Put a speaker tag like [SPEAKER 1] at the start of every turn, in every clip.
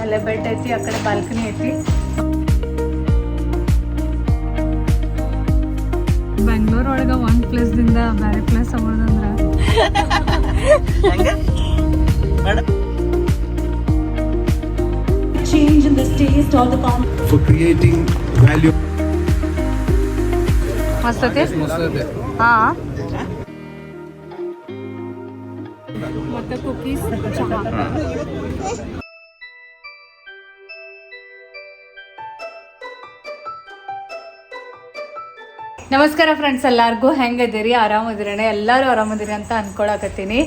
[SPEAKER 1] ಅಲ್ಲೇ ಬೆಡ್ ಐತಿ ಆ ಕಡೆ ಬಾಲ್ಕನಿ ಐತಿ ಬೆಂಗಳೂರು ಒಳಗ ಒಂದ್ ಪ್ಲೇಸ್ ದಿಂದ ಬೇರೆ ಪ್ಲೇಸ್ ಹೋಗೋದಂದ್ರ
[SPEAKER 2] change in the taste or the con-
[SPEAKER 3] for creating value.
[SPEAKER 1] ಮಸ್ತ್ ಐತಿ ಹಾ ಮತ್ತೆ ಕುಕೀಸ್ ಚಹಾ ನಮಸ್ಕಾರ ಫ್ರೆಂಡ್ಸ್ ಎಲ್ಲರಿಗೂ ಹೆಂಗದಿರಿ ಆರಾಮದಿರಣ ಎಲ್ಲರೂ ಆರಾಮದಿರಿ ಅಂತ ಅನ್ಕೊಳಕತ್ತೀನಿ.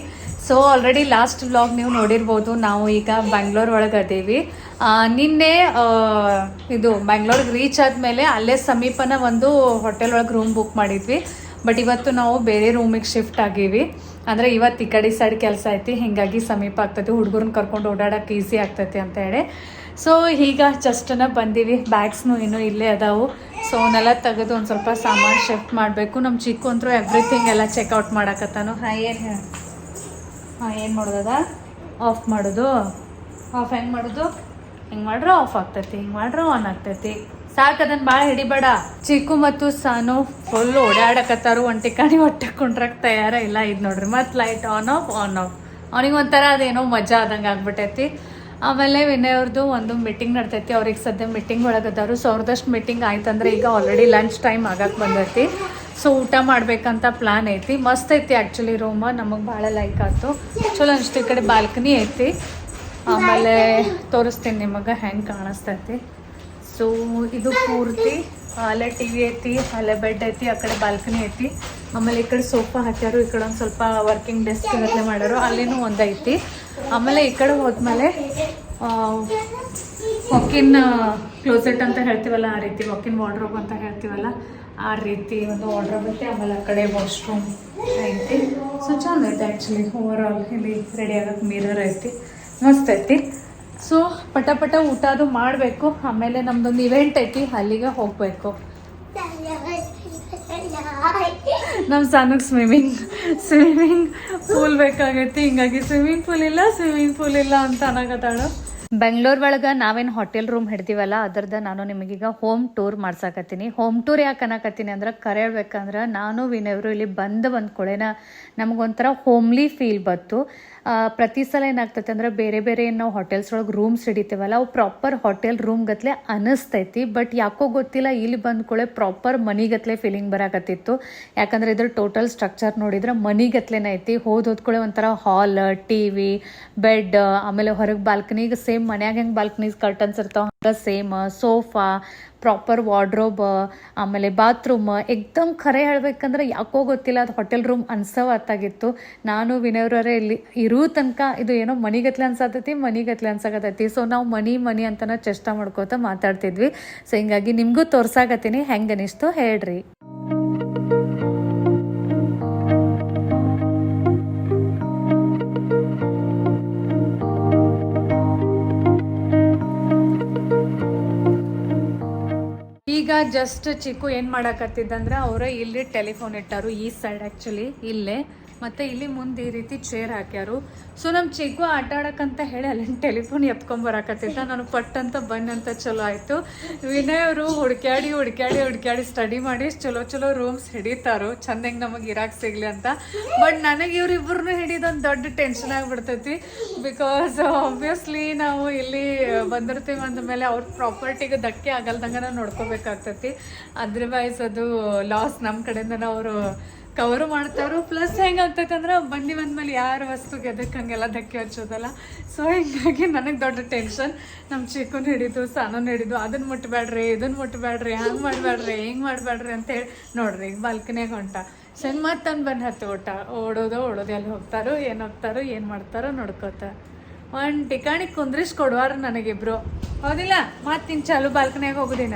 [SPEAKER 1] ಸೊ ಆಲ್ರೆಡಿ ಲಾಸ್ಟ್ ವ್ಲಾಗ್ ನೀವು ನೋಡಿರ್ಬೋದು, ನಾವು ಈಗ ಬ್ಯಾಂಗ್ಳೂರ್ ಒಳಗೆ ಅದೀವಿ. ನಿನ್ನೆ ಇದು ಬೆಂಗ್ಳೂರಿಗೆ ರೀಚ್ ಆದಮೇಲೆ ಅಲ್ಲೇ ಸಮೀಪನ ಒಂದು ಹೋಟೆಲ್ ಒಳಗೆ ರೂಮ್ ಬುಕ್ ಮಾಡಿದ್ವಿ. ಬಟ್ ಇವತ್ತು ನಾವು ಬೇರೆ ರೂಮಿಗೆ ಶಿಫ್ಟ್ ಆಗೀವಿ. ಅಂದರೆ ಇವತ್ತು ಈ ಕಡೆ ಸೈಡ್ ಕೆಲಸ ಐತಿ, ಹಿಂಗಾಗಿ ಸಮೀಪ ಆಗ್ತೈತಿ ಹುಡುಗರನ್ನ ಕರ್ಕೊಂಡು ಓಡಾಡಕ್ಕೆ ಈಸಿ ಆಗ್ತೈತಿ ಅಂತ ಹೇಳಿ. ಸೊ ಈಗ ಜಸ್ಟನ ಬಂದೀವಿ. ಬ್ಯಾಗ್ಸ್ನು ಇನ್ನೂ ಇಲ್ಲೇ ಅದಾವು. ಸೊ ಅವನ್ನೆಲ್ಲ ತೆಗೆದು ಒಂದು ಸ್ವಲ್ಪ ಸಾಮಾನು ಶಿಫ್ಟ್ ಮಾಡಬೇಕು. ನಮ್ಮ ಚಿಕ್ಕು ಅಂತರೂ ಎವ್ರಿಥಿಂಗ್ ಎಲ್ಲ ಚೆಕ್ಔಟ್ ಮಾಡಕತ್ತಾನು. ಹಾಂ, ಏನು ಹಾಂ, ಏನು ಮಾಡೋದದ? ಆಫ್ ಮಾಡೋದು. ಆಫ್ ಹೆಂಗೆ ಮಾಡೋದು? ಹಿಂಗೆ ಮಾಡ್ರೆ? ಆಫ್ ಆಗ್ತೈತಿ. ಹಿಂಗೆ ಮಾಡ್ರೆ? ಆನ್ ಆಗ್ತೈತಿ. ಸಾಕು ಅದನ್ನ ಭಾಳ ಹಿಡಿಬೇಡ. ಚಿಕ್ಕು ಮತ್ತು ಸಾನು ಫುಲ್ ಓಡಾಡಕತ್ತಾರು. ಒಂಟಿ ಟಿಕಾಣಿ ಹೊಟ್ಟೆ ಕುಂಡ್ರಕ್ ತಯಾರ ಇಲ್ಲ. ಇದು ನೋಡ್ರಿ ಮತ್ತೆ light on off on off ಅವನಿಗೆ ಒಂಥರ ಅದೇನೋ ಮಜಾ ಆದಂಗೆ ಆಗ್ಬಿಟ್ಟೈತಿ ಆಮೇಲೆ ವಿನಯ್ ಅವ್ರದ್ದು ಒಂದು ಮೀಟಿಂಗ್ ನಡ್ತೈತಿ. ಅವ್ರಿಗೆ ಸದ್ಯ ಮೀಟಿಂಗ್ ಒಳಗದವರು. ಸೊ ಅವ್ರದಷ್ಟು ಮೀಟಿಂಗ್ ಆಯ್ತಂದ್ರೆ ಈಗ ಆಲ್ರೆಡಿ ಲಂಚ್ ಟೈಮ್ ಆಗಕ್ಕೆ ಬಂದೈತಿ. ಸೊ ಊಟ ಮಾಡ್ಬೇಕಂತ ಪ್ಲಾನ್ ಐತಿ. ಮಸ್ತ್ ಐತಿ ಆ್ಯಕ್ಚುಲಿ ರೂಮ ನಮಗೆ ಭಾಳ ಲೈಕ್ ಆಯ್ತು ಚಲೋ ಅನಿಸ್ತು. ಈ ಕಡೆ ಬಾಲ್ಕನಿ ಐತಿ. ಆಮೇಲೆ ತೋರಿಸ್ತೀನಿ ನಿಮಗೆ. ಹೆಂಗೆ ಕಾಣಿಸ್ತೈತಿ. ಸೊ ಇದು ಪೂರ್ತಿ ಅಲ್ಲೇ ಟಿ ವಿ ಐತಿ ಅಲ್ಲೇ ಬೆಡ್ ಐತಿ, ಆ ಕಡೆ ಬಾಲ್ಕನಿ ಐತಿ. ಆಮೇಲೆ ಈ ಕಡೆ ಸೋಫಾ ಹಾಕ್ಯಾರು, ಈ ಕಡೆ ಒಂದು ಸ್ವಲ್ಪ ವರ್ಕಿಂಗ್ ಡೆಸ್ಕ್ ಗಟ್ಟಲೆ ಮಾಡ್ಯಾರು, ಅಲ್ಲಿನೂ ಒಂದೈತಿ ಆಮೇಲೆ ಈ ಕಡೆ ಹೋದ್ಮೇಲೆ ವಾಕಿನ್ ಕ್ಲೋಸೆಟ್ ಅಂತ ಹೇಳ್ತೀವಲ್ಲ, ಆ ರೀತಿ ವಾಕಿನ್ ವಾರ್ಡ್ರೋಬ್ ಅಂತ ಹೇಳ್ತೀವಲ್ಲ, ಆ ರೀತಿ ಒಂದು ವಾರ್ಡ್ರೋಬ್ ಐತಿ. ಆಮೇಲೆ ಆ ಕಡೆ ವಾಶ್ರೂಮ್ ಐತಿ. ಸೊ ಚಂದ ಐತೆ ಆ್ಯಕ್ಚುಲಿ ಓವರ್ ಆಲ್ ಇಲ್ಲಿ ರೆಡಿ ಆಗೋಕ್ಕೆ ಮಿರರ್ ಐತಿ. ಮಸ್ತ್ ಐತಿ. ಸೊ ಪಟ ಪಟ ಊಟ ಅದು ಮಾಡಬೇಕು. ಆಮೇಲೆ ನಮ್ದೊಂದು ಇವೆಂಟ್ ಐತಿ ಅಲ್ಲಿಗೆ ಹೋಗಬೇಕು. ನಮ್ಮ ಸಾನಕ್ ಸ್ವಿಮ್ಮಿಂಗ್ ಸ್ವಿಮ್ಮಿಂಗ್ ಪೂಲ್ ಬೇಕಾಗೈತಿ. ಹಿಂಗಾಗಿ ಸ್ವಿಮ್ಮಿಂಗ್ ಪೂಲ್ ಇಲ್ಲ ಸ್ವಿಮ್ಮಿಂಗ್ ಪೂಲ್ ಇಲ್ಲ ಅಂತ ಅನ್ನಕತ್ತಾಳು ಬೆಂಗಳೂರು ಒಳಗೆ ನಾವೇನು ಹೋಟೆಲ್ ರೂಮ್ ಹಿಡ್ತೀವಲ್ಲ ಅದರದ ನಾನು ನಿಮಗೀಗ ಹೋಮ್ ಟೂರ್ ಮಾಡ್ಸಾಕತ್ತೀನಿ. ಹೋಮ್ ಟೂರ್ ಯಾಕೆ ಅನ್ನಕತ್ತೀನಿ ಅಂದ್ರೆ ಕರೆ ಹೇಳ್ಬೇಕಂದ್ರೆ ನಾನು ವಿನಯವರು ಇಲ್ಲಿ ಬಂದು ಬಂದ ಕೂಡೇನ ನಮಗೊಂಥರ ಹೋಮ್ಲಿ ಫೀಲ್ ಬತ್ತು ಆ, ಪ್ರತಿ ಸಲ ಏನಾಗ್ತೈತೆ ಅಂದ್ರೆ ಬೇರೆ ಬೇರೆ ಏನು ನಾವು ಹೋಟೆಲ್ಸ್ ಒಳಗೆ ರೂಮ್ಸ್ ಹಿಡಿತೇವಲ್ಲ, ಅವು ಪ್ರಾಪರ್ ಹೋಟೆಲ್ ರೂಮ್ ಗತ್ಲೆ ಅನಿಸ್ತೈತಿ. ಬಟ್ ಯಾಕೋ ಗೊತ್ತಿಲ್ಲ, ಇಲ್ಲಿ ಬಂದ ಕೂಡಲೇ ಪ್ರಾಪರ್ ಮನಿಗತ್ಲೆ ಫೀಲಿಂಗ್ ಬರಾಕತ್ತಿತ್ತು. ಯಾಕಂದ್ರೆ ಇದ್ರ ಟೋಟಲ್ ಸ್ಟ್ರಕ್ಚರ್ ನೋಡಿದ್ರೆ ಮನಿಗತ್ಲೆನೇ ಐತಿ. ಹೋದ್ ಹೋದ್ಕೊಳ್ಳೆ ಒಂಥರ ಹಾಲ್ ಟಿ ವಿ ಬೆಡ್ ಆಮೇಲೆ ಹೊರಗೆ ಬಾಲ್ಕನಿಗೆ ಸೇಮ್ ಮನ್ಯಾಗ ಹೆಂಗೆ ಬಾಲ್ಕನೀಸ್ ಕರ್ಟನ್ಸ್ ಇರ್ತಾವ ಸೇಮ್ ಸೋಫಾ ಪ್ರಾಪರ್ ವಾರ್ಡ್ರೋಬ್ ಆಮೇಲೆ ಬಾತ್ರೂಮ್ ಎಕ್ದಮ್ ಖರೆ ಹೇಳ್ಬೇಕಂದ್ರೆ ಯಾಕೋ ಗೊತ್ತಿಲ್ಲ, ಅದು ಹೋಟೆಲ್ ರೂಮ್ ಅನ್ಸವತ್ತಾಗಿತ್ತು ನಾನು ವಿನಯವ್ರೆ ಇಲ್ಲಿ ಇರೋ ತನಕ ಇದು ಏನೋ ಮನಿಗತ್ಲೆ ಅನ್ಸತೈತಿ ಮನಿಗತ್ಲೆ ಅನ್ಸಕತ್ತೈತಿ. ಸೊ ನಾವು ಮನಿ ಮನಿ ಅಂತನ ಚೇಷ್ಟ ಮಾಡ್ಕೋತ ಮಾತಾಡ್ತಿದ್ವಿ. ಸೊ ಹಿಂಗಾಗಿ ನಿಮಗೂ ತೋರ್ಸಾಕತ್ತೀನಿ. ಹೆಂಗೆ ಅನಿಸ್ತು ಹೇಳ್ರಿ. ಈಗ ಜಸ್ಟ್ ಚಿಕ್ಕು ಏನು ಮಾಡಕತ್ತಿದ್ದಂದ್ರೆ ಅವರೇ ಇಲ್ಲಿ ಟೆಲಿಫೋನ್ ಇಟ್ಟಾರು ಈ ಸೈಡ್ ಆ್ಯಕ್ಚುಲಿ ಇಲ್ಲೇ. ಮತ್ತೆ ಇಲ್ಲಿ ಮುಂದೆ ಈ ರೀತಿ ಚೇರ್ ಹಾಕ್ಯಾರು. ಸೊ ನಮ್ಮ ಚಿಕ್ಕು ಆಟ ಆಡೋಕ್ಕಂತ ಹೇಳಿ ಅಲ್ಲಿ ಟೆಲಿಫೋನ್ ಎತ್ಕೊಂಬರಕತ್ತಿದ್ದ ನಾನು ಪಟ್ ಅಂತ ಬಂದಂತ ಚಲೋ ಆಯಿತು. ವಿನಯ್ ಅವರು ಹುಡ್ಕ್ಯಾಡಿ ಹುಡ್ಕ್ಯಾಡಿ ಹುಡ್ಕ್ಯಾಡಿ ಸ್ಟಡಿ ಮಾಡಿ ಚಲೋ ಚಲೋ ರೂಮ್ಸ್ ಹಿಡಿತಾರೋ. ಚಂದಂಗೆ ನಮಗೆ ಇರಾಕ್ ಸಿಗ್ಲಿ ಅಂತ. ಬಟ್ ನನಗೆ ಇವ್ರಿಬ್ರು ಹಿಡಿದೊಂದು ದೊಡ್ಡ ಟೆನ್ಷನ್ ಆಗಿಬಿಡ್ತೈತಿ. ಬಿಕಾಸ್ ಆಬ್ವಿಯಸ್ಲಿ ನಾವು ಇಲ್ಲಿ ಬಂದಿರ್ತೀವಿ ಅಂದಮೇಲೆ ಅವ್ರ ಪ್ರಾಪರ್ಟಿಗೆ ಧಕ್ಕೆ ಆಗಲ್ದಂಗೆ ನಾವು ನೋಡ್ಕೋಬೇಕಾಗ್ತೈತಿ. ಅದರ್ವೈಸ್ ಅದು ಲಾಸ್ ನಮ್ಮ ಕಡೆಯಿಂದ ಅವರು ಕವರು ಮಾಡ್ತಾರೋ ಪ್ಲಸ್ ಹೆಂಗಾಗ್ತೈತೆ ಅಂದ್ರೆ ಬಂದು ಬಂದ್ಮೇಲೆ ಯಾರ ವಸ್ತುಗೆ ಎದಕ್ಕೆ ಹಂಗೆಲ್ಲ ಧಕ್ಕೆ ಹಚ್ಚೋದಲ್ಲ. ಸೊ ಹಿಂಗಾಗಿ ನನಗೆ ದೊಡ್ಡ ಟೆನ್ಷನ್ ನಮ್ಮ ಚಿಕ್ಕನ್ ಹಿಡಿದು ಸಾನನ್ ಹಿಡಿದು ಅದನ್ನ ಮುಟ್ಬೇಡ್ರಿ ಇದನ್ನ ಮುಟ್ಬೇಡ್ರಿ, ಹಂಗೆ ಮಾಡಬೇಡ್ರಿ, ಹಿಂಗೆ ಮಾಡಬೇಡ್ರಿ ಅಂತೇಳಿ ನೋಡ್ರಿ ಈಗ ಬಾಲ್ಕನಿಯಾಗ ಹೊಂಟ. ಸಣ್ಣ ಮತ್ತೆ ಬಂದು ಹತ್ತು ಊಟ. ಓಡೋದು ಓಡೋದು, ಎಲ್ಲಿ ಹೋಗ್ತಾರೋ, ಏನು ಹೋಗ್ತಾರೋ, ಏನು ಮಾಡ್ತಾರೋ ನೋಡ್ಕೋತ. ಒಂದು ಟಿಕಾಣಿ ಕುಂದ್ರಿಸ್ ಕೊಡುವಾರ ನನಗಿಬ್ರು. ಹೌದಿಲ್ಲ? ಮತ್ತೆ ಚಾಲು ಬಾಲ್ಕನಿಯಾಗ ಹೋಗೋದಿನ.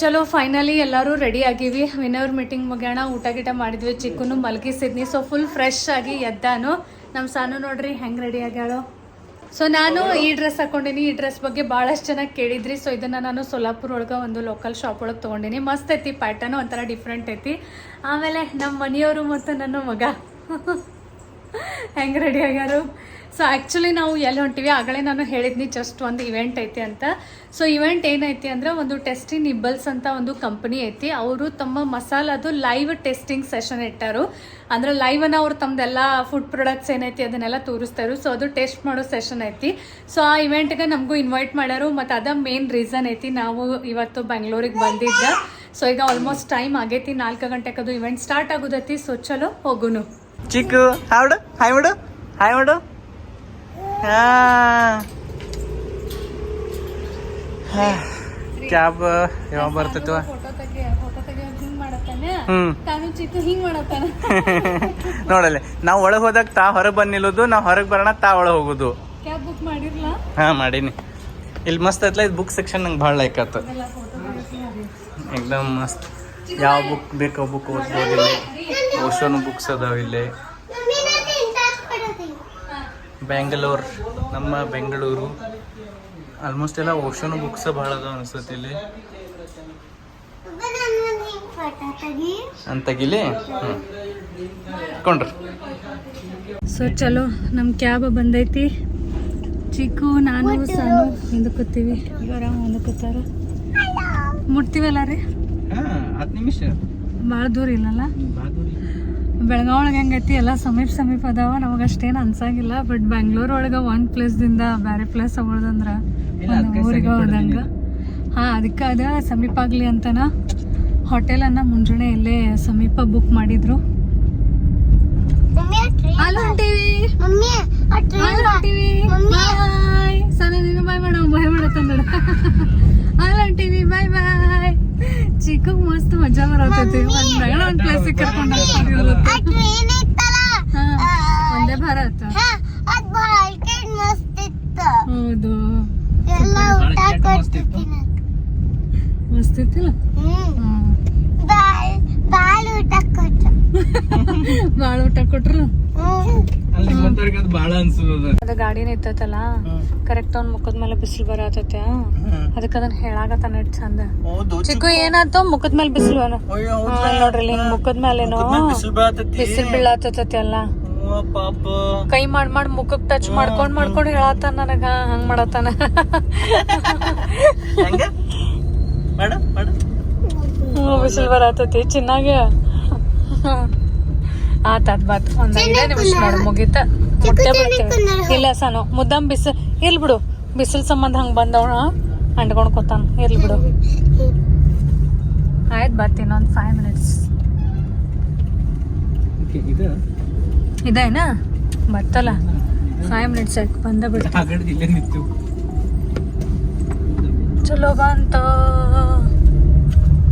[SPEAKER 1] ಚಲೋ ಫೈನಲಿ ಎಲ್ಲರೂ ರೆಡಿ ಆಗೀವಿ. ವಿನರ್ ಮೀಟಿಂಗ್ ಮುಗಿಯೋಣ, ಊಟ ಗೀಟ ಮಾಡಿದ್ವಿ, ಚಿಕ್ಕನು ಮಲಗಿಸಿದ್ನಿ ಸೊ ಫುಲ್ ಫ್ರೆಶ್ ಆಗಿ ಎದ್ದಾನು. ನಮ್ಮ ಸಾನು ನೋಡ್ರಿ, ಹೆಂಗೆ ರೆಡಿ ಆಗ್ಯಾಳು. ಸೊ ನಾನು ಈ ಡ್ರೆಸ್ ಹಾಕೊಂಡಿನಿ. ಈ ಡ್ರೆಸ್ ಬಗ್ಗೆ ಭಾಳಷ್ಟು ಜನ ಕೇಳಿದ್ರಿ. ಸೊ ಇದನ್ನು ನಾನು ಸೊಲ್ಲಾಪುರ ಒಳಗೆ ಒಂದು ಲೋಕಲ್ ಶಾಪ್ ಒಳಗೆ ತೊಗೊಂಡಿನಿ. ಮಸ್ತ್ ಐತಿ ಪ್ಯಾಟರ್ನು ಒಂಥರ ಡಿಫ್ರೆಂಟ್ ಐತಿ. ಆಮೇಲೆ ನಮ್ಮ ಮನೆಯವರು ಮತ್ತು ನನ್ನ ಮಗ. ಹೆಂಗೆ ರೆಡಿ ಆಗ್ಯಾರು. ಸೊ ಆ್ಯಕ್ಚುಲಿ ನಾವು ಎಲ್ಲಿ ಹೊಂಟಿವಿ? ಆಗಲೇ ನಾನು ಹೇಳಿದ್ನಿ ಜಸ್ಟ್ ಒಂದು ಇವೆಂಟ್ ಐತಿ ಅಂತ. ಸೊ ಇವೆಂಟ್ ಏನೈತಿ ಅಂದ್ರೆ, ಒಂದು ಟೆಸ್ಟಿಂಗ್ ನಿಬ್ಬಲ್ಸ್ ಅಂತ ಒಂದು ಕಂಪ್ನಿ ಐತಿ. ಅವರು ತಮ್ಮ ಮಸಾಲದು ಲೈವ್ ಟೆಸ್ಟಿಂಗ್ ಸೆಷನ್ ಇಟ್ಟರು. ಅಂದ್ರೆ ಲೈವ್ ಅನ್ನ ಅವ್ರು ತಮ್ಮದೆಲ್ಲ ಫುಡ್ ಪ್ರಾಡಕ್ಟ್ಸ್ ಏನೈತಿ ಅದನ್ನೆಲ್ಲ ತೋರಿಸ್ತಾರು. ಸೊ ಅದು ಟೆಸ್ಟ್ ಮಾಡೋ ಸೆಷನ್ ಐತಿ. ಸೊ ಆ ಇವೆಂಟ್ಗೆ ನಮಗೂ ಇನ್ವೈಟ್ ಮಾಡ್ಯಾರು. ಮತ್ತು ಅದ ಮೇನ್ ರೀಸನ್ ಐತಿ. ನಾವು ಇವತ್ತು ಬೆಂಗಳೂರಿಗೆ ಬಂದಿದ್ದ. ಸೊ ಈಗ ಆಲ್ಮೋಸ್ಟ್ ಟೈಮ್ ಆಗೈತಿ. ನಾಲ್ಕು ಗಂಟೆಗೆ ಅದು ಇವೆಂಟ್ ಸ್ಟಾರ್ಟ್ ಆಗೋದೈತಿ. ಸೊ ಚಲೋ, ಹೋಗುನು.
[SPEAKER 4] ಚಿಕ್ಕು ಹಾಡು ಹಾಯ್ ಮಾಡು ಹಾಯ್ ಮಾಡು ಕ್ಯಾಬ್ ಯಾವಾಗ ಬರ್ತೈತವ ನೋಡಲ್ಲ ನಾವು ಒಳಗೆ ಹೋದಾಗ ತಾ ಹೊರಗೆ ಬಂದ್ ನಿಲ್ಲೋದು ನಾವ್ ಹೊರಗೆ ಬರೋಣ ತಾ ಒಳಗ್ ಹೋಗೋದು. ಹಾ ಮಾಡೀನಿ. ಇಲ್ಲಿ ಮಸ್ತ್ ಐತ್ಲ ಇದು ಬುಕ್ ಸೆಕ್ಷನ್ ನಂಗೆ ಭಾಳ ಲೈಕ್ ಆತ.
[SPEAKER 1] ಫೋಟೋ
[SPEAKER 4] ಎಕ್ದಮ್ ಮಸ್ತ್. ಯಾವ ಬುಕ್ ಬೇಕೋ ಬುಕ್ ಓದ್ಬೋದು ಇಲ್ಲಿ. ಓಶೋನು ಬುಕ್ಸ್ ಅದಾವ ಇಲ್ಲಿ. ಬೆಂಗಳೂರು ನಮ್ಮ ಬೆಂಗಳೂರು. ಆಲ್ಮೋಸ್ಟ್ ಎಲ್ಲ ಓಷನ್ ಬುಕ್ಸ್ ಭಾಳ ಅದಾವ ಅನ್ಸುತ್ತೆ ಇಲ್ಲಿ. ಅಂತ ತೆಗಿಲಿ? ಹ್ಞೂ ಕೊಂಡ್ರಿ
[SPEAKER 1] ಸೊ ಚಲೋ ನಮ್ಮ ಕ್ಯಾಬ್ ಬಂದೈತಿ. ಚಿಕ್ಕು ನಾನು ಸಾನು ಹಿಂದಕ್ಕೋತೀವಿ ಇವರ ಮುಂದಕ್ಕೋತಾರ ಮುಟ್ತೀವಲ್ಲ ರೀ?
[SPEAKER 4] ಹಾಂ ಹತ್ತು ನಿಮಿಷ.
[SPEAKER 1] ಭಾಳ ದೂರ ಇಲ್ಲಲ್ಲ? ಬೆಳಗಾವ್ ಒಳಗೆ ಹೆಂಗೈತಿ ಎಲ್ಲ ಸಮೀಪ ಸಮೀಪ ಅದಾವ ನಮಗೆ ಅಷ್ಟೇನು ಅನ್ಸಂಗಿಲ್ಲ ಬಟ್ ಬೆಂಗಳೂರು ಒಳಗೆ ಒಂದು ಪ್ಲೇಸ್ದಿಂದ ಬೇರೆ ಪ್ಲೇಸ್ ಹೋಗೋದಂದ್ರೆ ಊರಿಗೆ
[SPEAKER 4] ಸಮೀಪ
[SPEAKER 1] ಹೋದಂಗೆ. ಹಾಂ ಅದಕ್ಕೆ ಅದ ಸಮೀಪ ಆಗಲಿ ಅಂತನ ಹೋಟೆಲನ್ನು ಮುಂಜಾನೆ ಇಲ್ಲೇ ಸಮೀಪ ಬುಕ್ ಮಾಡಿದ್ರು. ನೀನು ಬಾಯ್ ಮಾಡ ಬಾಯ್ ಅಲ್ಲಿ ಬಾಯ್ ಬಾಯ್ ಚಿಕ್ಕ ಮಸ್ತ್ ಮಜಾ ಬರತೈತಿ ಒಂದ್ ಬೆಗಳ ಒಂದ್ ಪ್ಲೇಸ್ ಕರ್ಕೊಂಡು ಒಂದೇ ಭಾರತ ಹೌದು ಮಸ್ತ್ ಇತ್ತಿಲ್ಲ ಹ್ಮ್ ಬಾಳ ಊಟ ಕೊಟ್ರು
[SPEAKER 4] ಅಲ್ಲಿ ನಿಮ್ಮಂತವ್ರಿಗೆ ಅದು ಭಾಳ ಅನ್ಸೋದು
[SPEAKER 1] ಅದ ಗಾಡಿ ನಿಂತೈತಲ್ಲ ಕರೆಕ್ಟ್ ಅವ್ನ ಮುಖದ ಮೇಲೆ ಬಿಸಿಲು ಬರತೈತೆ. ಅದಕ್ಕೆ ಅದನ್ನ ಹೇಳಾಕತ್ತಾನ ನೆಟ್ ಚಂದ. ಚಿಕ್ಕು ಏನಾಯ್ತು? ಮುಖದ ಮೇಲೆ ಬಿಸಿಲು ನೋಡ್ರಿ ಹಿಂಗ್ ಮುಖದ ಮೇಲೇನೋ
[SPEAKER 4] ಬಿಸಿಲು ಬೀಳತೈತಿ
[SPEAKER 1] ಅಲ್ಲ ಕೈ ಮಾಡ್ ಮಾಡ್ ಮುಖಕ್ ಟಚ್ ಮಾಡ್ಕೊಂಡ್ ಮಾಡ್ಕೊಂಡ್ ಹೇಳತ್ತಾನ ನನಗ. ಹಂಗ್ ಮಾಡತ್ತಾನ. ಬಿಸಿಲು ಬರತೈತಿ. ಚಿನ್ನಾಗ. ಆತಾತ್ ಬಾತ್. ಒಂದ್ ಐದೇ ನಿಮಿಷ ನೋಡು ಮುಗೀತ. ಮುಟ್ಟೆ ಬರ್ತೇವೆ ಇಲ್ಲ ಸಾನು ಮುದ್ದಾಮ್ ಬಿಸಿಲು ಇಲ್ ಬಿಡು. ಬಿಸಿಲು ಸಂಬಂಧ ಹಂಗ್ ಬಂದವಣ ಅಂಡ್ಕೊಂಡ್ ಕೂತಾನ ಇರ್ಲಿ ಬಿಡು. ಆಯ್ತು ಬರ್ತೀನಿ ಒಂದು ಫೈವ್ ಮಿನಿಟ್ಸ್
[SPEAKER 4] ಇದು?
[SPEAKER 1] ಇದೇನಾ? ಬರ್ತಲ್ಲ ಫೈವ್ ಮಿನಿಟ್ಸ್ ಆಯ್ತು ಬಂದ
[SPEAKER 4] ಬಿಡ್ತು
[SPEAKER 1] ಚಲೋ ಬಂತು.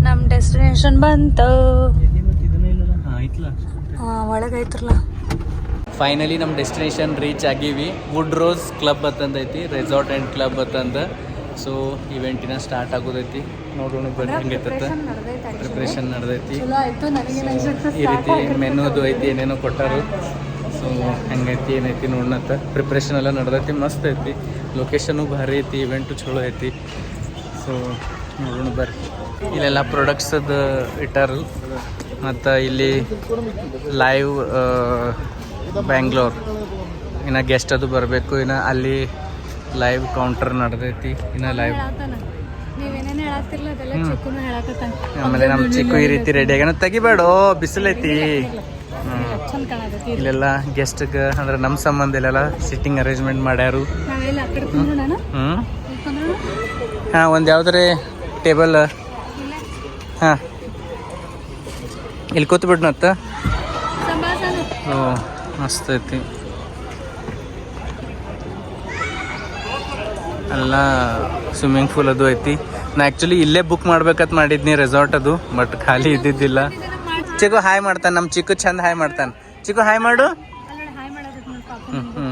[SPEAKER 1] ನಮ್ ಡೆಸ್ಟಿನೇಷನ್ ಬಂತು.
[SPEAKER 4] ಹಾಂ
[SPEAKER 1] ಒಳಗೈತ್ರಲ್ಲ
[SPEAKER 4] ಫೈನಲಿ ನಮ್ಮ destination reach ಆಗೀವಿ. Wood rose club ಅಂತಂದೈತಿ ರೆಸಾರ್ಟ್ ಆ್ಯಂಡ್ ಕ್ಲಬ್ ಅತ್ತಂದ ಸೊ ಇವೆಂಟಿನ ಸ್ಟಾರ್ಟ್ ಆಗೋದೈತಿ. ನೋಡೋಣ ಬನ್ನಿ ಹೆಂಗೈತತ್ತ ಪ್ರಿಪ್ರೇಷನ್ ನಡೆದೈತಿ ಈ ರೀತಿ ಮೆನುದು ಐತಿ ಏನೇನೋ ಕೊಟ್ಟಾರು. ಸೊ ಹೆಂಗೈತಿ ಏನೈತಿ ನೋಡೋಣತ್ತ ಪ್ರಿಪ್ರೇಷನ್ ಎಲ್ಲ ನಡೆದೈತಿ ಮಸ್ತ್ ಐತಿ. ಲೊಕೇಶನು ಭಾರಿ ಐತಿ ಇವೆಂಟು ಚಲೋ ಐತಿ. ಸೊ ನೋಡೋಣ ಬರ್ರಿ. ಇಲ್ಲೆಲ್ಲ ಪ್ರಾಡಕ್ಟ್ಸದು ಇಟ್ಟಾರು. ಮತ್ತು ಇಲ್ಲಿ ಲೈವ್ ಬ್ಯಾಂಗ್ಳೂರ್. ಇನ್ನು ಗೆಸ್ಟ್ ಅದು ಬರಬೇಕು ಇನ್ನು ಅಲ್ಲಿ ಲೈವ್ ಕೌಂಟರ್ ನಡೆದೈತಿ ಇನ್ನು ಲೈವ್ ಆಮೇಲೆ ನಮ್ಮ ಚಿಕ್ಕು ಈ ರೀತಿ ರೆಡಿ ಆಗ್ಯಾನ ತೆಗಿಬೇಡ ಬಿಸಿಲೈತಿ ಇಲ್ಲೆಲ್ಲ ಗೆಸ್ಟ್ಗೆ ಅಂದ್ರೆ ನಮ್ಮ ಸಂಬಂಧ ಇಲ್ಲೆಲ್ಲ ಸಿಟ್ಟಿಂಗ್ ಅರೇಂಜ್ಮೆಂಟ್ ಮಾಡ್ಯಾರು. ಹ್ಞೂ ಹಾಂ ಒಂದು ಯಾವುದ್ರೆ ಟೇಬಲ್ ಹಾಂ. ಇಲ್ಲಿ
[SPEAKER 1] ಕೂತ್ಬಿಡ್ನತ್ತ
[SPEAKER 4] ಹ್ಞೂ ಮಸ್ತ್ ಐತಿ ಎಲ್ಲ ಸ್ವಿಮ್ಮಿಂಗ್ ಪೂಲ್ ಅದು ಐತಿ. ನಾ ಆ್ಯಕ್ಚುಲಿ ಇಲ್ಲೇ ಬುಕ್ ಮಾಡ್ಬೇಕಂತ ಮಾಡಿದ್ನಿ ರೆಸಾರ್ಟ್ ಅದು ಬಟ್ ಖಾಲಿ ಇದ್ದಿದ್ದಿಲ್ಲ. ಚಿಕ್ಕು ಹಾಯ್ ಮಾಡ್ತಾನೆ ನಮ್ಮ ಚಿಕ್ಕು ಚಂದ ಹಾಯ್ ಮಾಡ್ತಾನೆ. ಚಿಕ್ಕು ಹಾಯ್ ಮಾಡು. ಹ್ಞೂ ಹ್ಞೂ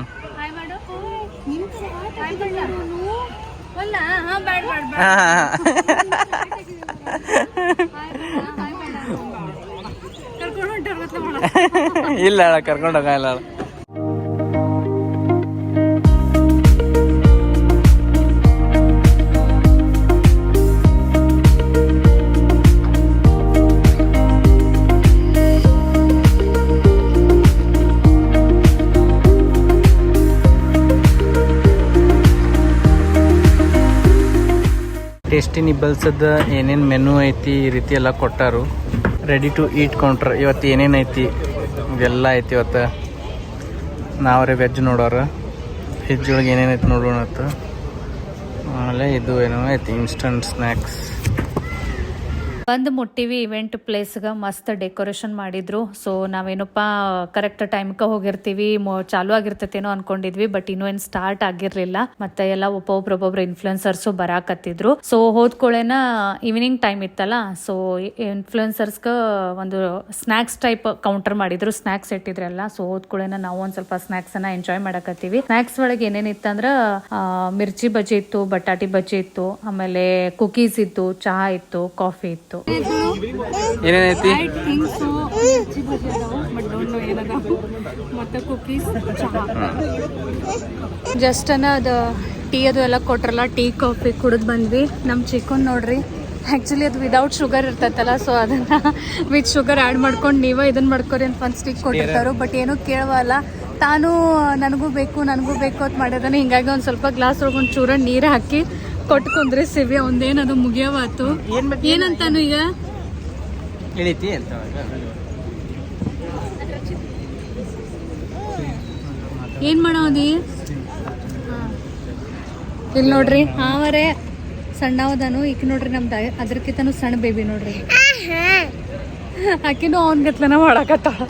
[SPEAKER 1] ಹಾ.
[SPEAKER 4] ಇಲ್ಲ ಹೇಳ ಕರ್ಕೊಂಡೋಗಲ್ಲ ಟೇಸ್ಟಿ ನಿಬ್ಬಲ್ಸದ ಏನೇನು ಮೆನು ಐತಿ ಈ ರೀತಿ ಎಲ್ಲ ಕೊಟ್ಟಾರು. ರೆಡಿ ಟು ಈಟ್ ಕೌಂಟ್ರ್ ಇವತ್ತು ಏನೇನು ಐತಿ? ಇದೆಲ್ಲ ಐತಿ ಇವತ್ತು. ನಾವ್ರೆ ವೆಜ್ ನೋಡೋರು. ವೆಜ್ ಒಳಗೆ ಏನೇನೈತಿ ನೋಡೋಣ ಆಮೇಲೆ ಇದು ಏನೋ ಐತಿ ಇನ್ಸ್ಟಂಟ್ ಸ್ನ್ಯಾಕ್ಸ್
[SPEAKER 1] ಬಂದು ಮುಟ್ಟಿವಿ ಇವೆಂಟ್ ಪ್ಲೇಸ್ಗೆ ಮಸ್ತ್ ಡೆಕೋರೇಷನ್ ಮಾಡಿದ್ರು. ಸೊ ನಾವೇನಪ್ಪ ಕರೆಕ್ಟ್ ಟೈಮ್ಗೆ ಹೋಗಿರ್ತೀವಿ ಚಾಲು ಆಗಿರ್ತೈತೇನೋ ಅನ್ಕೊಂಡಿದ್ವಿ ಬಟ್ ಇನ್ನೂ ಏನು ಸ್ಟಾರ್ಟ್ ಆಗಿರಲಿಲ್ಲ. ಮತ್ತೆ ಎಲ್ಲ ಒಬ್ಬೊಬ್ರೊಬ್ಬೊಬ್ರು ಒಬ್ಬೊಬ್ರು ಇನ್ಫ್ಲುಯೆನ್ಸರ್ಸು ಬರಾಕತ್ತಿದ್ರು. ಸೊ ಹೋದ್ಕೊಳ್ಳೇನ ಈವ್ನಿಂಗ್ ಟೈಮ್ ಇತ್ತಲ್ಲ ಸೊ ಇನ್ಫ್ಲುಯೆನ್ಸರ್ಸ್ಗೆ ಒಂದು ಸ್ನ್ಯಾಕ್ಸ್ ಟೈಪ್ ಕೌಂಟರ್ ಮಾಡಿದ್ರು ಸ್ನ್ಯಾಕ್ಸ್ ಇಟ್ಟಿದ್ರಲ್ಲ. ಸೊ ಹೋದ್ಕೊಳ್ಳೇನ ನಾವು ಒಂದು ಸ್ವಲ್ಪ ಸ್ನ್ಯಾಕ್ಸ್ ಅನ್ನ ಎಂಜಾಯ್ ಮಾಡಕತ್ತೀವಿ. ಸ್ನ್ಯಾಕ್ಸ್ ಒಳಗೆ ಏನೇನಿತ್ತಂದ್ರ ಮಿರ್ಚಿ ಬಜ್ಜಿ ಇತ್ತು, ಬಟಾಟಿ ಬಜ್ಜಿ ಇತ್ತು, ಆಮೇಲೆ ಕುಕೀಸ್ ಇತ್ತು, ಚಹಾ ಇತ್ತು ಕಾಫಿ ಇತ್ತು.
[SPEAKER 4] ಏನೇನೈತಿ?
[SPEAKER 1] ಮತ್ತೆ ಕುಕೀಸ್ ಜಸ್ಟ್ ಅನ್ನ ಅದು ಟೀ ಅದು ಎಲ್ಲ ಕೊಟ್ರಲ್ಲ ಟೀ ಕಾಫಿ ಕುಡಿದು ಬಂದ್ವಿ. ನಮ್ಮ ಚಿಕ್ಕನ್ ನೋಡ್ರಿ. ಆ್ಯಕ್ಚುಲಿ ಅದು ವಿದೌಟ್ ಶುಗರ್ ಇರ್ತೈತಲ್ಲ ಸೊ ಅದನ್ನ ವಿತ್ ಶುಗರ್ ಆ್ಯಡ್ ಮಾಡ್ಕೊಂಡು ನೀವೇ ಇದನ್ನ ಮಾಡ್ಕೊರಿ ಅಂತ ಒಂದು ಸ್ಟಿಕ್ ಕೊಟ್ಟಿರ್ತಾರೆ ಬಟ್ ಏನೂ ಕೇಳವಲ್ಲ ತಾನು ನನಗೂ ಬೇಕು ನನಗೂ ಬೇಕು ಅಂತ ಮಾಡಿದಾನೆ. ಹಿಂಗಾಗಿ ಒಂದು ಸ್ವಲ್ಪ ಗ್ಲಾಸ್ ಒಳಗೆ ಒಂದು ಚೂರ ನೀರು ಹಾಕಿ ಕೊಟ್ಟು ಕುಂದ್ರಿಸಿವಿ ಒಂದೇನದು ಮುಗಿಯವಾತು. ಏನಂತಾನು ಈಗ?
[SPEAKER 4] ಇಳಿತಿ ಅಂತ
[SPEAKER 1] ಏನ್ ಮಾಡೋದಿ? ಇಲ್ಲಿ ನೋಡ್ರಿ ಆವರೆ ಸಣ್ಣವದನು ಈಗ ನೋಡ್ರಿ ನಮ್ದು ಅದ್ರಕ್ಕಿಂತನೂ ಸಣ್ಣ ಬೇಬಿ ನೋಡ್ರಿ. ಆಕಿನೂ ಅವನ ಗತ್ಲನ ಮಾಡಕತ್ತಾಳ.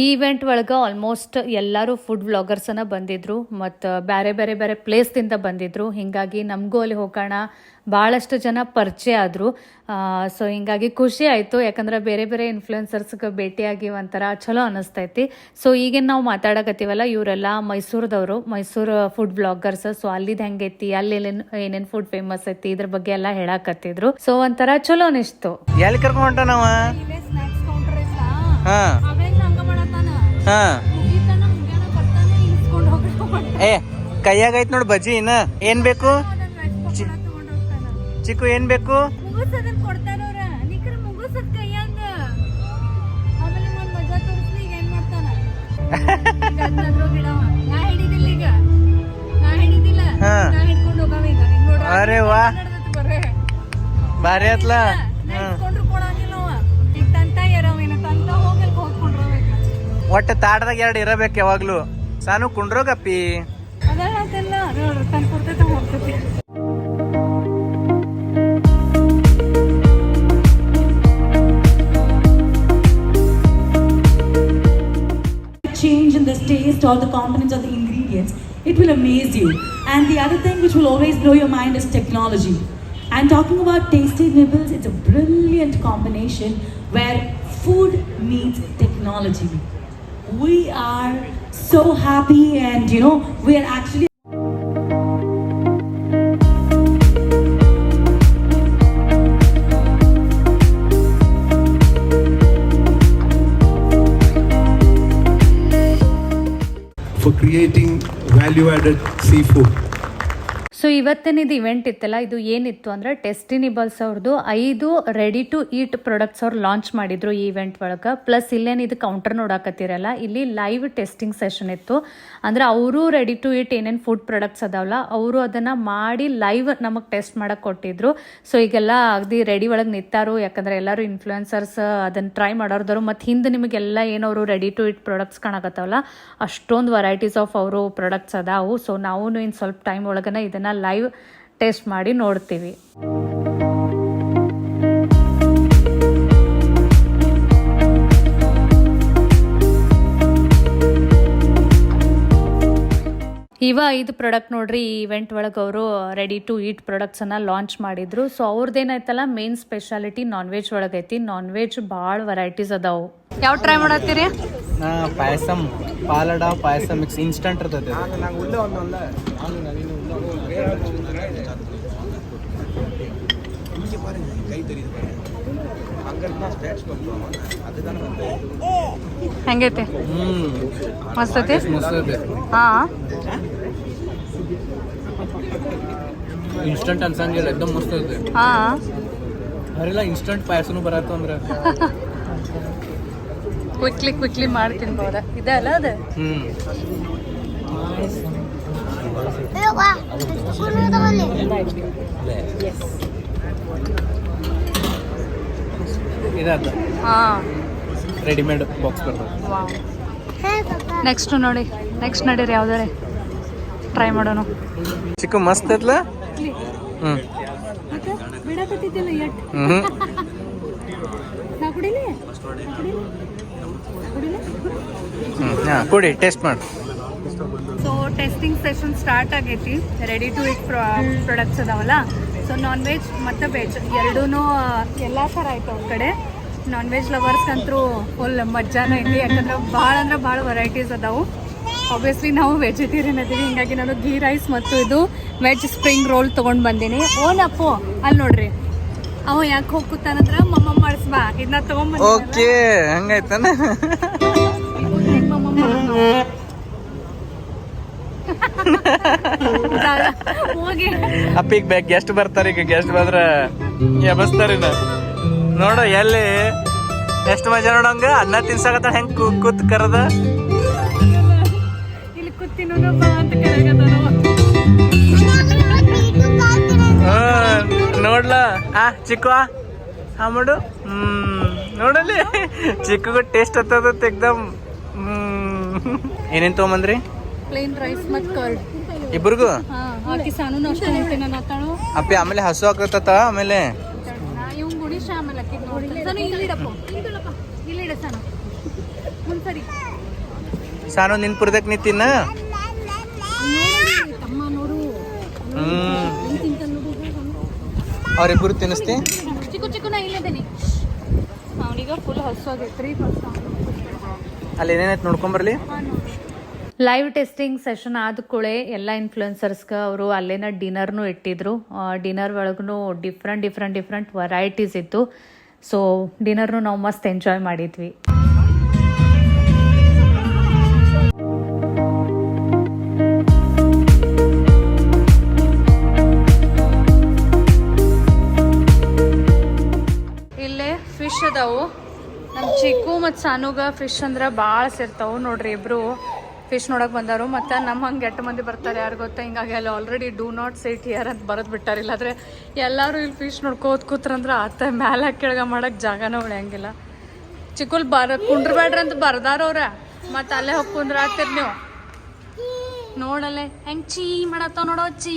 [SPEAKER 1] ಈ ಇವೆಂಟ್ ಒಳಗೆ ಆಲ್ಮೋಸ್ಟ್ ಎಲ್ಲರೂ ಫುಡ್ ವ್ಲಾಗರ್ಸನ್ನ ಬಂದಿದ್ರು ಮತ್ತು ಬೇರೆ ಬೇರೆ ಬೇರೆ ಪ್ಲೇಸ್ದಿಂದ ಬಂದಿದ್ರು. ಹೀಗಾಗಿ ನಮಗೂ ಅಲ್ಲಿ ಹೋಗೋಣ ಭಾಳಷ್ಟು ಜನ ಪರಿಚಯ ಆದರು. ಸೊ ಹಿಂಗಾಗಿ ಖುಷಿ ಆಯಿತು. ಯಾಕಂದ್ರೆ ಬೇರೆ ಬೇರೆ ಇನ್ಫ್ಲುಯೆನ್ಸರ್ಸ್ಗೆ ಭೇಟಿಯಾಗಿ ಒಂಥರ ಚಲೋ ಅನ್ನಿಸ್ತೈತಿ ಸೊ ಈಗೇನು ನಾವು ಮಾತಾಡಕತ್ತೀವಲ್ಲ ಇವರೆಲ್ಲ ಮೈಸೂರದವರು ಮೈಸೂರು ಫುಡ್ ಬ್ಲಾಗರ್ಸ್ ಸೊ ಅಲ್ಲಿದ್ದು ಹೆಂಗೈತಿ ಅಲ್ಲಿ ಏನೇನು ಫುಡ್ ಫೇಮಸ್ ಐತಿ ಇದ್ರ ಬಗ್ಗೆ ಎಲ್ಲ ಹೇಳಕತ್ತಿದ್ರು. ಸೊ ಒಂಥರ ಚಲೋ ಅನಿಸ್ತು
[SPEAKER 4] ಎಲ್ಲಿ ಕರ್ಕೊಂಡ್ ಹಾ. ಏ ಕೈಯಾಗ ಐತ್ ನೋಡ್ ಬಜ್ಜಿ ಇನ್ನ. ಏನ್ ಬೇಕು? ಚಿಕ್ಕು ಏನ್ ಬೇಕು? ಹಾ. ಅರೆ ವಾ. ಬಾರಿ ಆತ್ಲಾ? ಹ್ಮ್ ಒಟ್ಟ ತಾಟದಾಗ ಎರಡು ಇರಬೇಕು ಯಾವಾಗ್ಲೂ ಸಾನು ಕುಂಡ್ರೋಗಪ್ಪಿ
[SPEAKER 2] change in the taste or the components of the ingredients, it will amaze you. And the other thing which will always blow your mind is technology. And talking about tasty nibbles, it's a brilliant combination where food meets technology. We are so happy and you know, we are actually
[SPEAKER 3] for creating value added seafood.
[SPEAKER 1] So ಇವತ್ತೇನಿದು event ಇತ್ತಲ್ಲ, ಇದು ಏನಿತ್ತು ಅಂದ್ರೆ ಟೆಸ್ಟಿನಿಬಲ್ಸ್ ಅವ್ರದ್ದು ಐದು ready to eat products ಅವ್ರು launch ಮಾಡಿದ್ರು ಈ ಇವೆಂಟ್ ಒಳಗೆ. ಪ್ಲಸ್ ಇಲ್ಲೇನು ಇದು ಕೌಂಟರ್ ನೋಡಾಕತ್ತಿರಲ್ಲ, ಇಲ್ಲಿ ಲೈವ್ ಟೆಸ್ಟಿಂಗ್ ಸೆಷನ್ ಇತ್ತು. ಅಂದ್ರೆ ಅವರು ರೆಡಿ ಟು ಈಟ್ ಏನೇನು ಫುಡ್ ಪ್ರಾಡಕ್ಟ್ಸ್ ಅದಾವಲ್ಲ ಅವರು ಅದನ್ನು ಮಾಡಿ ಲೈವ್ ನಮಗೆ ಟೆಸ್ಟ್ ಮಾಡೋಕ್ಕೆ ಕೊಟ್ಟಿದ್ರು. ಸೊ ಈಗೆಲ್ಲ ಅಗದಿ ರೆಡಿ ಒಳಗೆ ನಿಂತಾರು, ಯಾಕಂದರೆ ಎಲ್ಲರೂ ಇನ್ಫ್ಲುಯೆನ್ಸರ್ಸ್ ಅದನ್ನು ಟ್ರೈ ಮಾಡೋರ್ದರು ಮತ್ತು ಹಿಂದೆ ನಿಮಗೆಲ್ಲ ಏನವರು ರೆಡಿ ಟು ಈಟ್ ಪ್ರಾಡಕ್ಟ್ಸ್ ಕಾಣಕತ್ತಾವಲ್ಲ ಅಷ್ಟೊಂದು ವೆರೈಟೀಸ್ ಆಫ್ ಅವರು ಪ್ರಾಡಕ್ಟ್ಸ್ ಅದಾವು. ಸೊ ನಾವು ಇನ್ನು ಸ್ವಲ್ಪ ಟೈಮ್ ಒಳಗೇ ಇದನ್ನ ಲೈವ್ ಟೇಸ್ಟ್ ಮಾಡಿ ನೋಡ್ತೀವಿ. ಇವ ಐದು ಪ್ರಾಡಕ್ಟ್ ನೋಡ್ರಿ ಈ ಇವೆಂಟ್ ಒಳಗೆ ಅವರು ರೆಡಿ ಟು ಈಟ್ ಪ್ರಾಡಕ್ಟ್ಸನ್ನು ಲಾಂಚ್ ಮಾಡಿದ್ರು. ಸೊ ಅವ್ರದ್ದೇನಾಯ್ತಲ್ಲ ಮೇನ್ ಸ್ಪೆಷಾಲಿಟಿ ನಾನ್ ವೆಜ್ ಒಳಗೈತಿ ನಾನ್ ವೆಜ್ ಭಾಳ ವೆರೈಟೀಸ್ ಅದಾವು. ಯಾವ ಟ್ರೈ ಮಾಡತ್ತೀರಿ?
[SPEAKER 4] ಪಾಯಸಂ ಪಾಲಡ ಪಾಯಸ ಮಿಕ್ಸ್ ಇನ್ಸ್ಟಂಟ್ ಇರ್ತೈತೆ.
[SPEAKER 1] ಹೆಂಗೈತೆ?
[SPEAKER 4] ಹ್ಮ್
[SPEAKER 1] ಮಸ್ತ್ ಐತಿ
[SPEAKER 4] ಮಸ್ತ್ ಐತೆ
[SPEAKER 1] ಹಾ.
[SPEAKER 4] ಇನ್ಸ್ಟಂಟ್ ಅನ್ಸಂಗಿಲ್ಲ ಎಕ್ದಮ್ ಮಸ್ತ್ ಐತೆ
[SPEAKER 1] ಹಾ.
[SPEAKER 4] ಅವರೆಲ್ಲ ಇನ್ಸ್ಟಂಟ್ ಪಾಯಸನು ಬರತ್ತು ಅಂದ್ರೆ.
[SPEAKER 1] ಕ್ವಿಕ್ಲಿ ಕ್ವಿಕ್ಲಿ ಮಾಡಿ ತಿನ್ಬೋದ ಇದೆ ಅಲ್ಲ ಅದು?
[SPEAKER 4] ಹ್ಮ್. ರೆಡಿಮೇಡ್ ಬಾಕ್ಸ್
[SPEAKER 1] ನೆಕ್ಸ್ಟ್ ನೋಡಿ. ನೆಕ್ಸ್ಟ್ ನಡೀರಿ ಯಾವ್ದಾರೆ? ಟ್ರೈ ಮಾಡೋಣ.
[SPEAKER 4] ಚಿಕ್ಕ ಮಸ್ತ್ ಐತ್ಲ? ಹ್ಞೂ
[SPEAKER 1] ಬಿಡಕತ್ತಿದ್ದಿಲ್ಲ ಎಟ್
[SPEAKER 4] ಹ್ಞೂ
[SPEAKER 1] ನಾ ಕುಡಿಲಿ?
[SPEAKER 4] ಹ್ಞೂ ಹಾಂ ಕೊಡಿ ಟೇಸ್ಟ್ ಮಾಡಿ.
[SPEAKER 1] ಟೆಸ್ಟಿಂಗ್ ಸೆಷನ್ ಸ್ಟಾರ್ಟ್ ಆಗೈತಿ. ರೆಡಿ ಟು ಇಟ್ ಪ್ರಾಡಕ್ಟ್ಸ್ ಅದಾವಲ್ಲ. ಸೊ ನಾನ್ ವೆಜ್ ಮತ್ತು ವೆಜ್ ಎರಡೂ ಎಲ್ಲ ಥರ ಆಯ್ತು ಅವ್ರ ಕಡೆ. ನಾನ್ ವೆಜ್ ಲವರ್ಸ್ ಅಂತೂ ಫುಲ್ ಮಜ್ಜಾನ ಐತಿ. ಯಾಕಂದ್ರೆ ಭಾಳ ಅಂದ್ರೆ ಭಾಳ ವೆರೈಟೀಸ್ ಅದಾವು. ಆಬ್ವಿಯಸ್ಲಿ ನಾವು ವೆಜಿಟೇರಿಯನ್ ಅದೀವಿ ಹಿಂಗಾಗಿ ನಾನು ಘೀ ರೈಸ್ ಮತ್ತು ಇದು ವೆಜ್ ಸ್ಪ್ರಿಂಗ್ ರೋಲ್ ತೊಗೊಂಡು ಬಂದೀನಿ. ಅಪ್ಪು ಅಲ್ಲಿ ನೋಡ್ರಿ. ಅವ ಯಾಕೆ ಹೋಗ್ಕೂತಾನಂದ್ರ ಮಮ್ಮ ಮಾಡಿಸ್ಬಾ ಇದನ್ನ ತೊಗೊಂಬಂದ
[SPEAKER 4] ಓಕೆ ಹಂಗಾಯ್ತಾನ?
[SPEAKER 1] ಹೋಗಿ
[SPEAKER 4] ಅಪ್ಪಿಗೆ ಬ್ಯಾಗ್ ಗೆಸ್ಟ್ ಬರ್ತಾರೆ ಈಗ ಗೆಸ್ಟ್ ಬಂದ್ರ ನಾ ನೋಡು ಎಲ್ಲಿ? ಎಷ್ಟು ಮಜಾ ನೋಡಂಗ ಅನ್ನ ತಿನ್ಸಾಕತ್ತ ಹೆಂಗ್ ಕೂತ್ ಕರದ? ನೋಡ್ಲ? ಆ ಚಿಕ್ಕ ಹಾ ಮಾಡು. ಹ್ಮ್ ನೋಡಲಿ ಚಿಕ್ಕಗ ಟೇಸ್ಟ್ ಹತ್ತದತ್ ಎಕ್ದಮ್. ಹ್ಮ್. ಏನೇನ್ ತೊಗೊಂಬಂದ್ರಿ?
[SPEAKER 1] ಪ್ಲೇನ್ ರೈಸ್ ಮತ್ತು ಕರ್ಡ್
[SPEAKER 4] ಇಬ್ರಿಗೂ
[SPEAKER 1] ಹಾ ಆಕಿ ಸಾನು ಅಷ್ಟು ಹೊಂಟೇನ ನಾತಾಳು
[SPEAKER 4] ಅಪ್ಪಿ ಆಮೇಲೆ ಹಸು ಆಗತ್ತ ಆಮೇಲೆ?
[SPEAKER 1] ಇವ್ ಆಮೇಲೆ ಅಕ್ಕಿ ಸಾನು ಇಲ್ಲಿಡಪ್ಪ. ಇಲ್ಲಿಡ ಸಾನು. ಮುಂದ್ಸರಿ.
[SPEAKER 4] ಸಾನು ನಿನ್ ಪುರ್ದಕ್ ನೀ ತಿನ್ನ?
[SPEAKER 1] ತಮ್ಮ ನೋಡು.
[SPEAKER 4] ಹ್ಮ್. ಅವ್ರಿಬ್ರು ತಿನ್ನಿಸ್ತಿ?
[SPEAKER 1] ಚಿಕ್ಕು ಅವನಿಗ ಫುಲ್ ಹಸು ಆಗೈತ್ರಿ
[SPEAKER 4] ಅಲ್ಲಿ ಏನೇನೈತೆ ನೋಡ್ಕೊಂಬರ್ಲಿ
[SPEAKER 1] ಲೈವ್ ಟೆಸ್ಟಿಂಗ್ ಸೆಷನ್ ಆದ ಕೂಳೆ ಎಲ್ಲ ಇನ್ಫ್ಲುಯೆನ್ಸರ್ಸ್ಗೆ ಅವರು ಅಲ್ಲೇನ ಡಿನ್ನರ್ನು ಇಟ್ಟಿದ್ರು. ಡಿನ್ನರ್ ಒಳಗೂ ಡಿಫ್ರೆಂಟ್ ಡಿಫ್ರೆಂಟ್ ಡಿಫ್ರೆಂಟ್ ವೆರೈಟೀಸ್ ಇತ್ತು. ಸೊ ಡಿನ್ನರ್ನು ನಾವು ಮಸ್ತ್ ಎಂಜಾಯ್ ಮಾಡಿದ್ವಿ. ಇಲ್ಲೇ ಫಿಶ್ ಅದಾವು. ನಮ್ಮ ಚಿಕ್ಕು ಮತ್ತು ಸಾನುಗ ಫಿಶ್ ಅಂದ್ರೆ ಭಾಳ ಸೇರ್ತಾವು ನೋಡ್ರಿ ಇಬ್ರು. ಫಿಶ್ ನೋಡಕ್ ಬಂದಾರು ಮತ್ತು ನಮ್ಮ ಹಂಗೆ ಎಟ್ಟು ಮಂದಿ ಬರ್ತಾರೆ ಯಾರು ಗೊತ್ತಾ? ಹಿಂಗಾಗಿ ಅಲ್ಲಿ already do not seat here ಅಂತ ಬರೆದು ಬಿಟ್ಟಾರ ಇಲ್ಲಾಂದ್ರೆ ಎಲ್ಲರೂ ಇಲ್ಲಿ ಫಿಶ್ ನೋಡ್ಕೋತ ಕೂತ್ರಂದ್ರೆ ಆತ ಮ್ಯಾಲೆ ಕೆಳಗೆ ಮಾಡಕ್ಕೆ ಜಾಗನ ಉಳಿಯಂಗಿಲ್ಲ. ಚಿಕ್ಕಲ್ ಬರ ಕುಂಡ್ರಬೇಡ್ರಿ ಅಂತ ಬರ್ದಾರವ್ರ ಮತ್ತು ಅಲ್ಲೇ ಹೋಗಿ ಕುಂದ್ರ ನೀವು. ನೋಡಲ್ಲೇ. ಹೆಂಗ್ ಚೀ ಮಾಡತ್ತ ನೋಡೋ ಚೀ.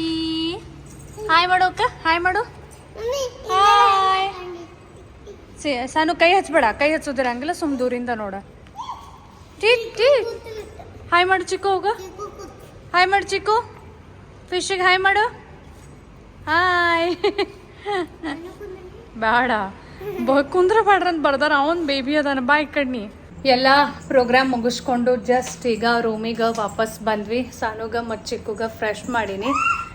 [SPEAKER 1] ಹಾಯ್ ಮಾಡೋಕ ಹಾಯ್ ಮಾಡು. ಹಾಯ್ ಸಾನು ಕೈ ಹಚ್ಬೇಡ, ಕೈ ಹಚ್ಚೋದಿರಂಗಿಲ್ಲ, ಸುಮ್ ದೂರಿಂದ ನೋಡ. ಠೀಕ್ ಠೀಕ್ ಹಾಯ್ ಮಾಡು ಚಿಕ್ಕು ಹೋಗು. ಹಾಯ್ ಮಾಡು ಚಿಕ್ಕು. ಫಿಶಿಗೆ ಹಾಯ್ ಮಾಡು. ಹಾಯ್ ಬೇಡ. ಕುಂದ್ರ ಬೇಡ್ರಂತ ಬರ್ದಾರ. ಅವನ್ ಬೇಬಿ ಅದಾನ. ಬಾಯ್ ಕಣ್ಣಿ ಎಲ್ಲ ಪ್ರೋಗ್ರಾಮ್ ಮುಗಿಸ್ಕೊಂಡು ಜಸ್ಟ್ ಈಗ ರೂಮಿಗೆ ವಾಪಸ್ ಬಂದ್ವಿ. ಸಾನುಗ ಮತ್ತು ಚಿಕ್ಕುಗ ಫ್ರೆಶ್ ಮಾಡೀನಿ.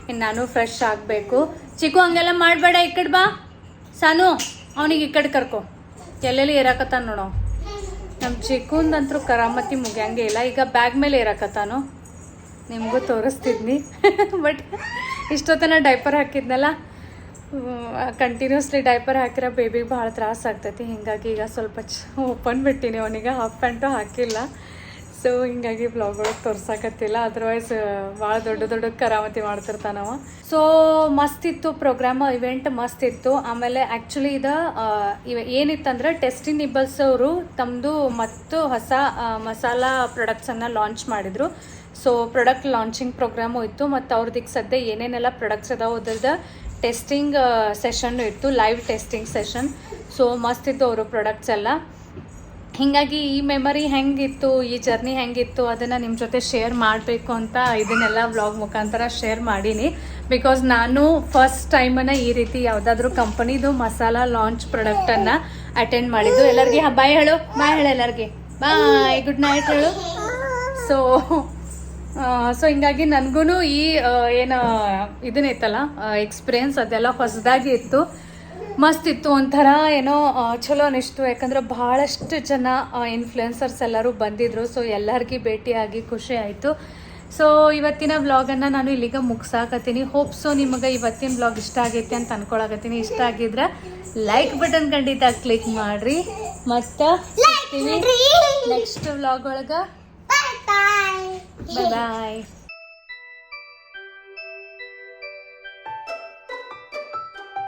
[SPEAKER 1] ಇನ್ನು ನಾನು ಫ್ರೆಶ್ ಆಗಬೇಕು. ಚಿಕ್ಕು ಹಂಗೆಲ್ಲ ಮಾಡಬೇಡ ಈ ಕಡೆ ಬಾ. ಸಾನು, ಅವನಿಗೆ ಈ ಕಡೆ ಕರ್ಕೊ. ಎಲ್ಲೆಲ್ಲಿ ಇರಾಕತ್ತಾನ ನೋಡೋ. ನಮ್ಮ ಚಿಕ್ಕಂದಂತರೂ ಕರಾಮತಿ ಮುಗಿಯಂಗೆ ಇಲ್ಲ. ಈಗ ಬ್ಯಾಗ್ ಮೇಲೆ ಇರಕತ್ತಾನು ನಿಮಗೂ ತೋರಿಸ್ತಿದ್ನಿ. ಬಟ್ ಇಷ್ಟೊತ್ತನ ಡೈಪರ್ ಹಾಕಿದ್ನಲ್ಲ? ಕಂಟಿನ್ಯೂಸ್ಲಿ ಡೈಪರ್ ಹಾಕಿರೋ ಬೇಬಿಗೆ ಭಾಳ ತ್ರಾಸ ಆಗ್ತೈತಿ. ಹಿಂಗಾಗಿ ಈಗ ಸ್ವಲ್ಪ ಚ ಓಪನ್ ಬಿಟ್ಟಿನಿ. ಅವನಿಗೆ ಹಾಫ್ ಪ್ಯಾಂಟು ಹಾಕಿಲ್ಲ. ಸೊ ಹಿಂಗಾಗಿ ಬ್ಲಾಗ್ ಒಳಗೆ ತೋರ್ಸಕತ್ತಿಲ್ಲ ಅದರ್ವೈಸ್ ಭಾಳ ದೊಡ್ಡ ದೊಡ್ಡ ಕರಾಮತಿ ಮಾಡ್ತಿರ್ತಾನವ ಸೊ ಮಸ್ತ್ ಇತ್ತು ಪ್ರೋಗ್ರಾಮ್ ಇವೆಂಟ್ ಮಸ್ತ್ ಇತ್ತು ಆಮೇಲೆ ಆ್ಯಕ್ಚುಲಿ ಇದು ಇವ ಏನಿತ್ತಂದ್ರೆ ಟೆಸ್ಟಿ ನಿಬಲ್ಸ್ ಅವರು ತಮ್ಮದು ಮತ್ತು ಹೊಸ ಮಸಾಲಾ ಪ್ರಾಡಕ್ಟ್ಸನ್ನು ಲಾಂಚ್ ಮಾಡಿದರು. ಸೊ ಪ್ರಾಡಕ್ಟ್ ಲಾಂಚಿಂಗ್ ಪ್ರೋಗ್ರಾಮು ಇತ್ತು. ಮತ್ತು ಅವ್ರದಿಗೆ ಸದ್ಯ ಏನೇನೆಲ್ಲ ಪ್ರಾಡಕ್ಟ್ಸ್ ಅದಾವ ಅದ್ರದ್ದು ಟೆಸ್ಟಿಂಗ್ ಸೆಷನ್ನು ಇತ್ತು. ಲೈವ್ ಟೆಸ್ಟಿಂಗ್ ಸೆಷನ್ ಸೊ ಮಸ್ತ್ ಇತ್ತು ಅವರು ಪ್ರಾಡಕ್ಟ್ಸ್ ಎಲ್ಲ. ಹೀಗಾಗಿ ಈ ಮೆಮರಿ ಹೆಂಗಿತ್ತು, ಈ ಜರ್ನಿ ಹೆಂಗಿತ್ತು ಅದನ್ನು ನಿಮ್ಮ ಜೊತೆ ಶೇರ್ ಮಾಡಬೇಕು ಅಂತ ಇದನ್ನೆಲ್ಲ ವ್ಲಾಗ್ ಮುಖಾಂತರ ಶೇರ್ ಮಾಡೀನಿ. ಬಿಕಾಸ್ ನಾನು ಫಸ್ಟ್ ಟೈಮನ್ನು ಈ ರೀತಿ ಯಾವುದಾದ್ರೂ ಕಂಪನಿದು ಮಸಾಲ ಲಾಂಚ್ ಪ್ರಾಡಕ್ಟನ್ನು ಅಟೆಂಡ್ ಮಾಡಿದ್ದು. ಎಲ್ಲರಿಗೆ ಬಾಯ್ ಹೇಳು. ಬಾಯ್ ಹೇಳು ಎಲ್ಲರಿಗೆ. ಬಾಯ್ ಗುಡ್ ನೈಟ್ ಹೇಳು. ಸೊ ಸೊ ಹಿಂಗಾಗಿ ನನಗೂ ಈ ಏನು ಇದನ್ನೈತಲ್ಲ ಎಕ್ಸ್ಪೀರಿಯನ್ಸ್ ಅದೆಲ್ಲ ಹೊಸದಾಗಿ ಇತ್ತು ಮಸ್ತ್ ಇತ್ತು ಒಂಥರ ಏನೋ ಚಲೋ ಅನಿಸ್ತು. ಯಾಕಂದ್ರೆ ಭಾಳಷ್ಟು ಜನ ಇನ್ಫ್ಲುಯೆನ್ಸರ್ಸ್ ಎಲ್ಲರೂ ಬಂದಿದ್ರು. ಸೊ ಎಲ್ಲರಿಗೆ ಭೇಟಿಯಾಗಿ ಖುಷಿ ಆಯಿತು. ಸೊ ಇವತ್ತಿನ ವ್ಲಾಗನ್ನು ನಾನು ಇಲ್ಲಿಗೆ ಮುಗಿಸಾಕತ್ತೀನಿ. ಹೋಪ್ ಸೊ ನಿಮಗೆ ಇವತ್ತಿನ ವ್ಲಾಗ್ ಇಷ್ಟ ಆಗೈತಿ ಅಂತ ಅನ್ಕೊಳಕತ್ತೀನಿ. ಇಷ್ಟ ಆಗಿದ್ರೆ ಲೈಕ್ ಬಟನ್ ಖಂಡಿತ ಕ್ಲಿಕ್ ಮಾಡಿರಿ. ಮತ್ತು ನೆಕ್ಸ್ಟ್ ವ್ಲಾಗ್ ಒಳಗೆ.
[SPEAKER 5] ಬಾಯ್ bye.